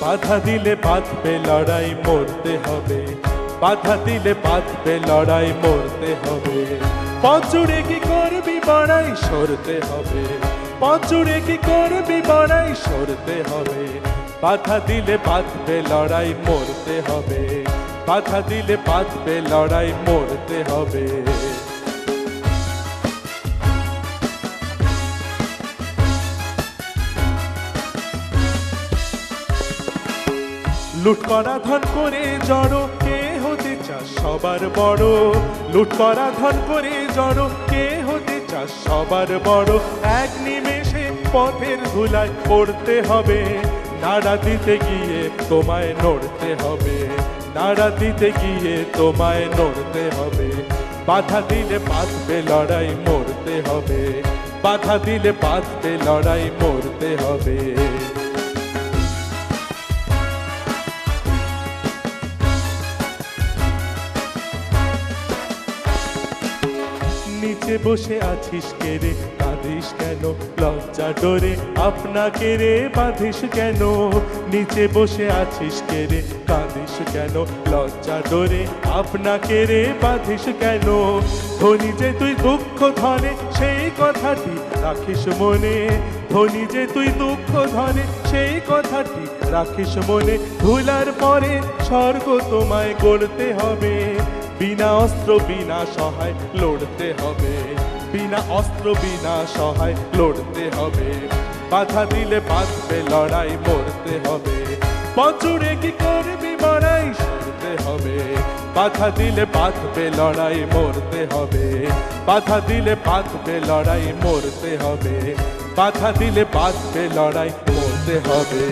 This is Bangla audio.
বাধা দিলে বাঁধবে, লড়াই মরতে হবে। বাধা দিলে বাঁধবে, লড়াই মরতে হবে। পচুরে কি করবি বড়াই সরতে হবে। পচুরে কি করবি বড়াই সরতে হবে। বাধা দিলে বাঁধবে, লড়াই মরতে হবে। বাধা দিলে বাঁধবে, লড়াই মরতে হবে। লুট করা ধন করে জড়ো কে হতে চাস সবার বড়? লুট করা ধন করে জড়ো কে হতে চাস সবার বড়? এক নিমেষে পথের ধুলায় পড়তে হবে। নাড়া দিতে গিয়ে তোমায় নড়তে হবে। নাড়া দিতে গিয়ে তোমায় নড়তে হবে। বাধা দিলে বাঁধবে লড়াই, মরতে হবে। বাধা দিলে বাঁধবে লড়াই, মরতে হবে। নিচে বসে আছিস কে রে? কাঁদিস কেন? লজ্জা ডোরে আপনাকে রে বাঁধিস কেন? নিচে বসে আছিস কে রে? কাঁদিস কেন? লজ্জা ডোরে আপনাকে রে বাঁধিস কেন? ধনী যে তুই দুঃখ ধরে সেই কথাটি রাখিস মনে। ধনী যে তুই দুঃখ ধরে সেই কথাটি রাখিস মনে। ভুলার পরে স্বর্গ তোমায় গড়তে হবে। বিনা অস্ত্র, বিনা সহায় লড়তে হবে। বিনা অস্ত্র, বিনা সহায় লড়তে হবে। বাধা দিলে বাঁধবে লড়াই মরতে হবে। বছরে কি করবি লড়াই সরতে হবে। বাধা দিলে বাঁধবে লড়াই মরতে হবে। বাধা দিলে বাঁধবে লড়াই মরতে হবে। বাধা দিলে বাঁধবে লড়াই মরতে হবে।